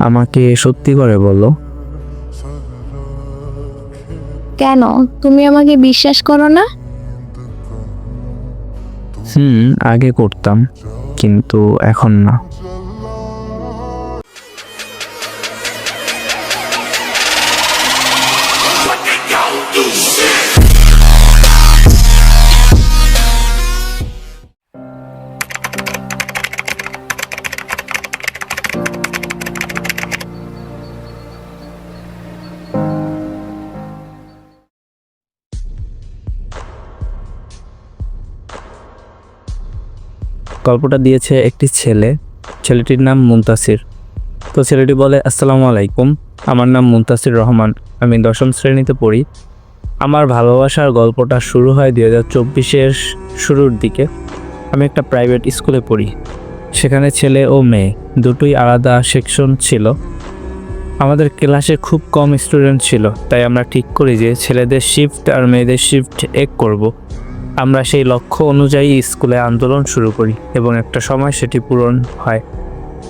আমাকে সত্যি করে বলো। কেন? তুমি আমাকে বিশ্বাস করো না? হুম আগে করতাম কিন্তু এখন না। গল্পটা দিয়েছে একটি ছেলে। ছেলেটির নাম মুনতাসির। তো ছেলেটি বলে, আসসালামু আলাইকুম। আমার নাম মুনতাসির রহমান। আমি দশম শ্রেণীতে পড়ি। আমার ভালোবাসার গল্পটা শুরু হয় দুই হাজার চব্বিশের শুরুর দিকে। আমি একটা প্রাইভেট স্কুলে পড়ি। সেখানে ছেলে ও মেয়ে, দুটোই আলাদা সেকশন ছিল। আমাদের ক্লাসে খুব কম স্টুডেন্ট ছিল। তাই আমরা ঠিক করি যে ছেলেদের শিফট আর মেয়েদের শিফট এক করব। আমরা সেই লক্ষ্য অনুযায়ী স্কুলে আন্দোলন শুরু করি এবং একটা সময় সেটি পূরণ হয়।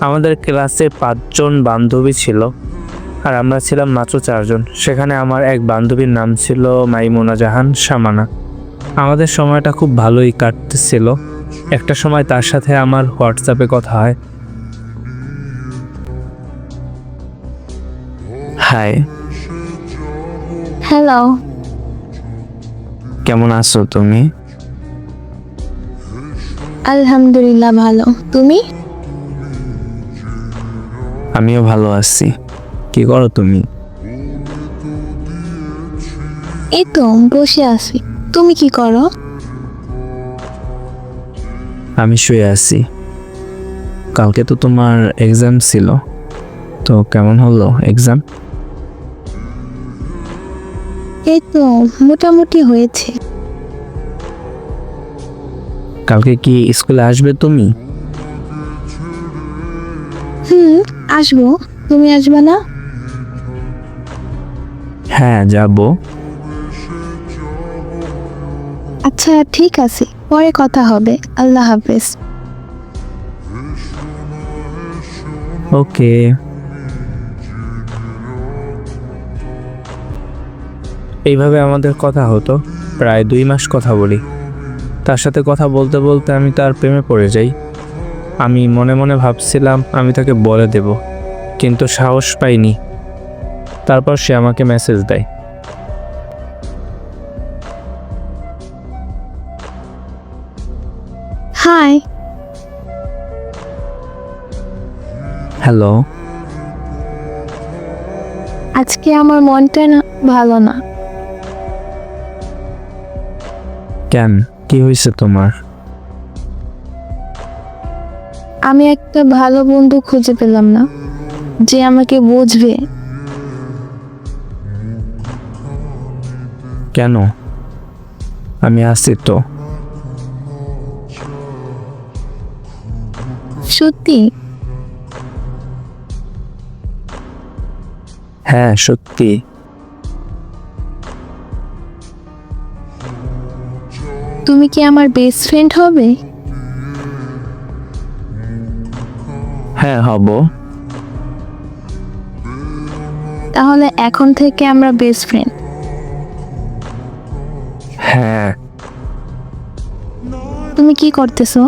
আমাদের ক্লাসে পাঁচজন বান্ধবী ছিল আর আমরা ছিলাম মাত্র চারজন। সেখানে আমার এক বান্ধবীর নাম ছিল মাইমুনা জাহান সামানা। আমাদের সময়টা খুব ভালোই কাটতেছিল একটা সময় তার সাথে আমার হোয়াটসঅ্যাপে কথা হয়। হাই। হ্যালো। কেমন আছো তুমি? আলহামদুলিল্লাহ ভালো। তুমি? আমিও ভালো আছি। কি করো তুমি? এই তো বসে আছি। তুমি কি করো? আমি শুয়ে আছি। কালকে তো তোমার এক্সাম ছিল। তো কেমন হলো এক্সাম এই তো মোটামুটি হয়েছে। কালকে কি স্কুলে আসবে তুমি? হুম আসব। তুমি আসবে না? হ্যাঁ যাব। আচ্ছা ঠিক আছে। পরে কথা হবে। আল্লাহ হাফেজ। ওকে। এইভাবে আমাদের কথা হতো। প্রায় দুই মাস কথা বলি। তার সাথে কথা বলতে বলতে আমি তার প্রেমে পড়ে যাই। আমি মনে মনে ভাবছিলাম আমি তাকে বলে দেব কিন্তু সাহস পাইনি। তারপর সে আমাকে মেসেজ দেয়। হাই। হ্যালো। আজকে আমার মনটা না ভালো না। কেন? কি হয়েছে তোমার? আমি একটা ভালো বন্ধু খুঁজে পেলাম না যে আমাকে বুঝবে। কেন? আমি আছি তো। সত্যি? হ্যাঁ সত্যি। তুমি কি আমার বেস্ট ফ্রেন্ড হবে? হ্যাঁ হব। তাহলে এখন থেকে আমরা বেস্ট ফ্রেন্ড হ্যাঁ। তুমি কি করতেছো?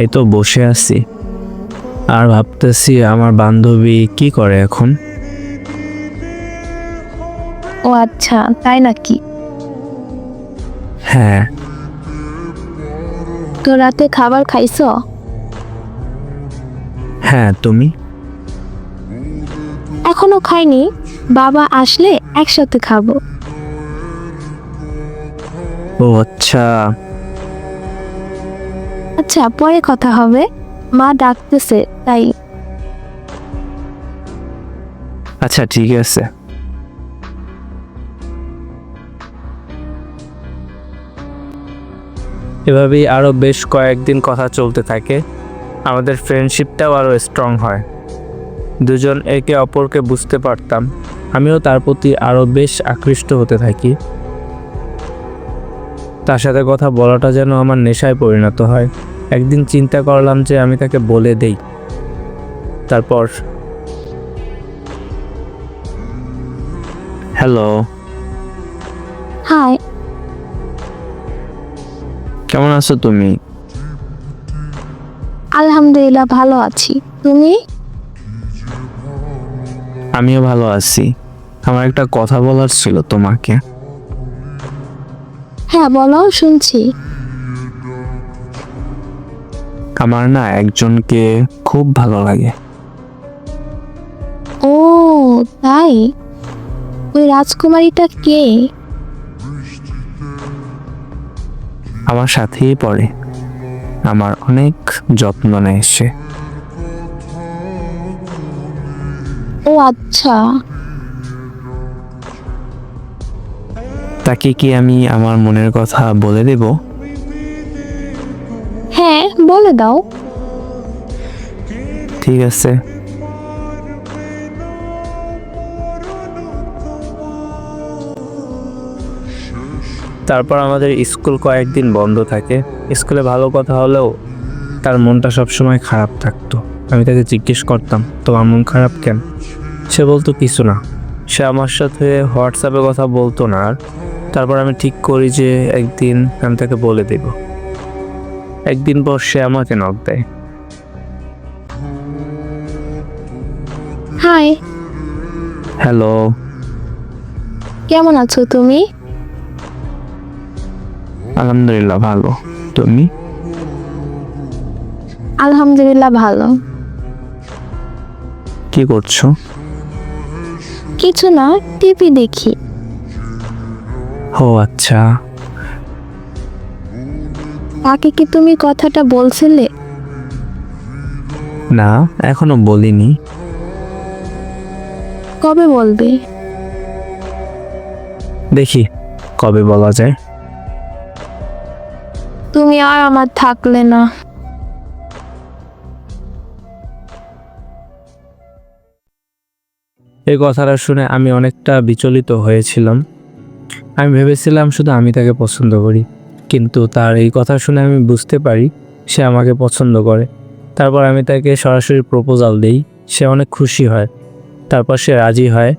এই তো বসে আছি। আর ভাবতেছি আমার বান্ধবী কি করে এখন? ও আচ্ছা তাই নাকি? হ্যাঁ। তো রাতে খাবার খাইছো? হ্যাঁ তুমি? এখনও খাইনি। বাবা আসলে একসাথে খাব। ও আচ্ছা। আচ্ছা পরে কথা হবে। মা ডাকতেছে তাই। আচ্ছা ঠিক আছে। এভাবেই আরও বেশ কয়েকদিন কথা চলতে থাকে। আমাদের ফ্রেন্ডশিপটাও আরও স্ট্রং হয়। দুজন একে অপরকে বুঝতে পারতাম। আমিও তার প্রতি আরও বেশ আকৃষ্ট হতে থাকি। তার সাথে কথা বলাটা যেন আমার নেশায় পরিণত হয়। একদিন চিন্তা করলাম যে আমি তাকে বলে দেই। তারপর হ্যালো হাই কেমন আছো তুমি? আলহামদুলিল্লাহ ভালো আছি। তুমি? আমিও ভালো আছি। আমার একটা কথা বলার ছিল তোমাকে। হ্যাঁ বলো শুনছি। আমার না একজনকে খুব ভালো লাগে। ও তাই? ওই রাজকুমারীটা কে? আমার সাথেই পড়ে। আমার অনেক যত্ন নেয় সে। ও আচ্ছা। তাকে কি আমি আমার মনের কথা বলে দেব? হ্যাঁ বলে দাও। ঠিক আছে। তারপর আমাদের স্কুল কয়েকদিন বন্ধ থাকে। স্কুলে ভালো কথা হলেও তার মনটা সবসময় খারাপ থাকতো। আমি তাকে জিজ্ঞেস করতাম তোমার মন খারাপ কেন? সে বলতো কিছু না। সে আমার সাথে হোয়াটসঅ্যাপে কথা বলতো না আর। তারপর আমি ঠিক করি যে একদিন আমি তাকে বলে দেব। একদিন পর সে আমাকে নক দেয়। হাই। হ্যালো। কেমন আছো তুমি? আলহামদুলিল্লাহ ভালো। তুমি? আলহামদুলিল্লাহ ভালো। কি করছ? কিছু না টিভি দেখি। ও আচ্ছা। তাকে কি তুমি কথাটা বলছিলে? না এখনও বলিনি। কবে বলবে? দেখি কবে বলা যায়। তুমি আর আমার থাকলে না। এই কথাটা শুনে আমি অনেকটা বিচলিত হয়েছিলাম। আমি ভেবেছিলাম শুধু আমি তাকে পছন্দ করি, কিন্তু তার এই কথা শুনে আমি বুঝতে পারি সে আমাকে পছন্দ করে। তারপর আমি তাকে সরাসরি প্রপোজাল দিই, সে অনেক খুশি হয়। তারপর সে রাজি হয়।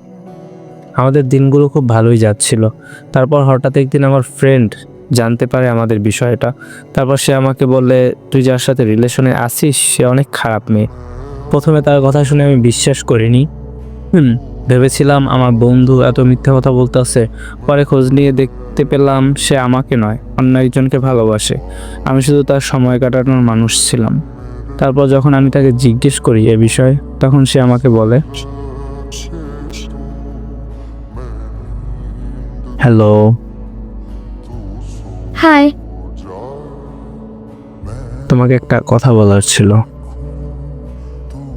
আমাদের দিনগুলো খুব ভালোই যাচ্ছিল। তারপর হঠাৎ একদিন আমার ফ্রেন্ড জানতে পারে আমাদের বিষয়টা। তারপর সে আমাকে বলে তুই যার সাথে রিলেশনে আসিস সে অনেক খারাপ মেয়ে। প্রথমে তার কথা শুনে আমি বিশ্বাস করিনি। হুম, ভেবেছিলাম আমার বন্ধু এত মিথ্যা কথা বলতেছে। পরে খোঁজ নিয়ে দেখতে পেলাম সে আমাকে নয়, অন্য একজনকে ভালোবাসে। আমি শুধু তার সময় কাটানোর মানুষ ছিলাম। তারপর যখন আমি তাকে জিজ্ঞেস করি এ বিষয়ে, তখন সে আমাকে বলে, হ্যালো হাই। তোমাকে একটা কথা বলার ছিল।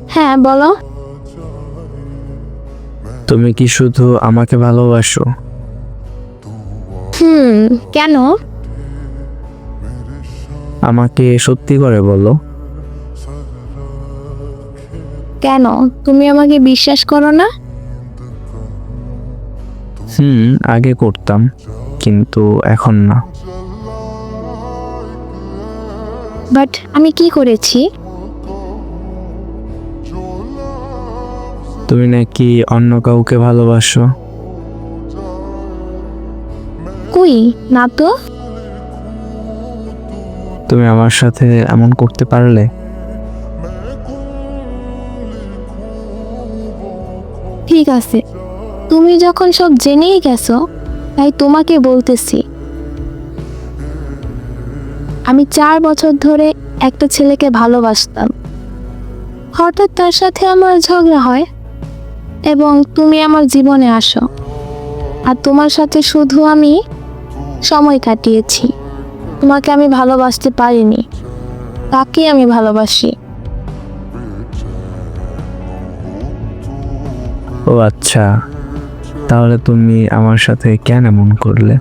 হ্যাঁ বলো। তুমি কি শুধু আমাকে ভালোবাসো? হুম কেন? আমাকে সত্যি করে বলো। কেন? তুমি আমাকে বিশ্বাস করো না? হুম আগে করতাম কিন্তু এখন না। বাট আমি কি করেছি? তুমি নাকি অন্য কাউকে ভালোবাসো? কুই? না তো। তুমি আমার সাথে এমন করতে পারলে? ঠিক আছে। তুমি যখন সব জেনেই গেছো তাই তোমাকে বলতেছি। আমি চার বছর ধরে একটা ছেলেকে ভালোবাসতাম। হঠাৎ তার সাথে আমার ঝগড়া হয় এবং তুমি আমার জীবনে আসো আর তোমার সাথে শুধু আমি সময় কাটিয়েছি। তোমাকে আমি ভালোবাসতে পারিনি, তাকে আমি ভালোবাসি। ও আচ্ছা তাহলে তুমি আমার সাথে কেন এমন করলে?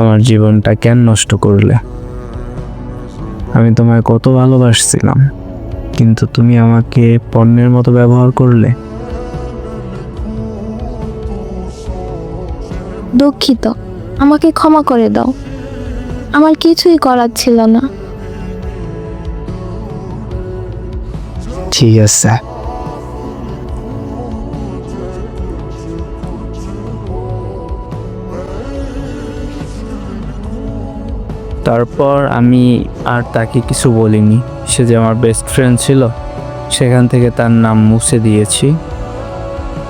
আমার জীবনটা কেন নষ্ট করলে? আমি তোমায় কত ভালোবাসছিলাম কিন্তু তুমি আমাকে পণ্যের মতো ব্যবহার করলে। দুঃখিত আমাকে ক্ষমা করে দাও। আমার কিছুই করার ছিল না। ঠিক আছে। তারপর আমি আর তাকে কিছু বলিনি। সে যে আমার বেস্ট ফ্রেন্ড ছিল, সেখান থেকে তার নাম মুছে দিয়েছি।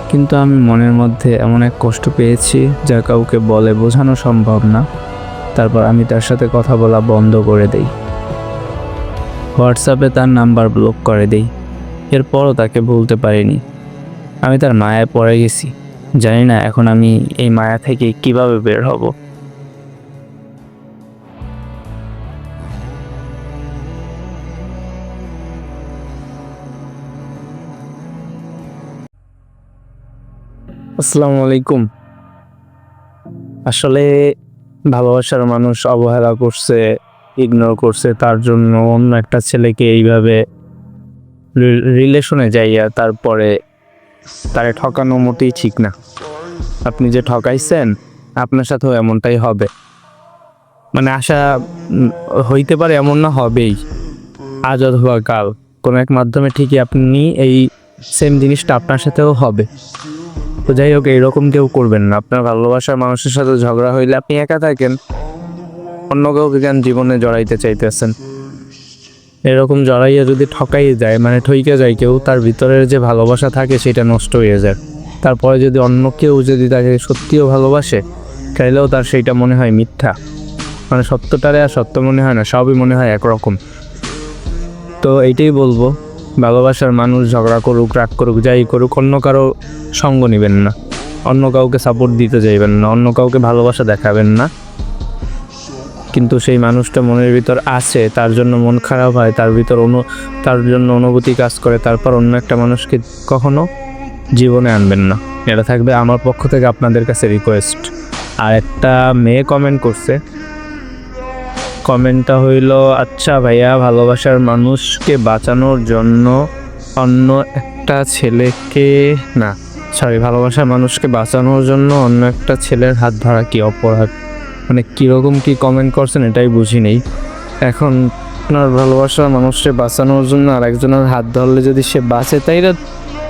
কিন্তু আমি মনের মধ্যে এমন এক কষ্ট পেয়েছি যা কাউকে বলে বোঝানো সম্ভব না। তারপর আমি তার সাথে কথা বলা বন্ধ করে দেই। হোয়াটসঅ্যাপে তার নাম্বার ব্লক করে দেই। এরপরও তাকে ভুলতে পারিনি। আমি তার মায়ায় পড়ে গেছি। জানি না এখন আমি এই মায়া থেকে কীভাবে বের হব। আসসালামু আলাইকুম। আসলে ভালোবাসার মানুষ অবহেলা করছে ইগনোর করছে, তার জন্য অন্য একটা ছেলেকে এইভাবে রিলেশনে যাইয়া তারপরে তারে ঠকানো মোটেই ঠিক না। আপনি যে ঠকাইছেন, আপনার সাথেও এমনটাই হবে। মানে আশা হইতে পারে এমন না, হবেই। আজ অথবা কাল। কোনো এক মাধ্যমে ঠিকই আপনি এই সেম জিনিসটা আপনার সাথেও হবে। তো যাই হোক, এইরকম কেউ করবেন না। আপনার ভালোবাসার মানুষের সাথে ঝগড়া হইলে আপনি একা থাকেন। অন্য কাউকে কেন জীবনে জড়াইতে চাইতেছেন? এরকম জড়াইয়া যদি ঠকাই যায় মানে ঠইকে যায় কেউ, তার ভিতরের যে ভালোবাসা থাকে সেটা নষ্ট হয়ে যায়। তারপরে যদি অন্য কেউ যদি তাকে সত্যিও ভালোবাসে চাইলেও তার সেইটা মনে হয় মিথ্যা। মানে সত্যটারে আর সত্য মনে হয় না, সবই মনে হয় একরকম। তো এইটাই বলব। ভালোবাসার মানুষ ঝগড়া করুক, রাগ করুক, যাই করুক, অন্য কারও সঙ্গ নেবেন না। অন্য কাউকে সাপোর্ট দিতে চাইবেন না, অন্য কাউকে ভালোবাসা দেখাবেন না। কিন্তু সেই মানুষটা মনের ভিতর আছে, তার জন্য মন খারাপ হয়, তার ভিতর অনু, তার জন্য অনুভূতি কাজ করে, তারপর অন্য একটা মানুষকে কখনো জীবনে আনবেন না। এটা থাকবে আমার পক্ষ থেকে আপনাদের কাছে রিকোয়েস্ট আর একটা মেয়ে কমেন্ট করছে কমেন্টটা হইল আচ্ছা ভাইয়া, ভালোবাসার মানুষকে বাঁচানোর জন্য অন্য একটা ছেলেকে না সরি ভালোবাসার মানুষকে বাঁচানোর জন্য অন্য একটা ছেলের হাত ধরা কি অপরাধ? মানে কীরকম কি কমেন্ট করছেন এটাই বুঝি নেই। এখন আপনার ভালোবাসার মানুষকে বাঁচানোর জন্য আর একজনের হাত ধরলে যদি সে বাঁচে তাই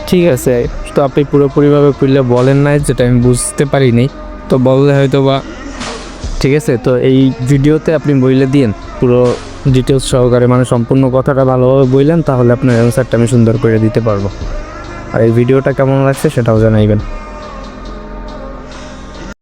ঠিক আছে। তো আপনি পুরোপুরিভাবে খুললে বলেন নাই, যেটা আমি বুঝতে পারিনি। তো বললে হয়তো বা ঠিক আছে, তো এই ভিডিওতে আপনি বইলে দিন পুরো ডিটেলস সহকারে মানে সম্পূর্ণ কথাটা ভালোভাবে বললেন তাহলে আপনার অ্যান্সারটা আমি সুন্দর করে দিতে পারব। আর এই ভিডিওটা কেমন লাগছে সেটাও জানাইবেন।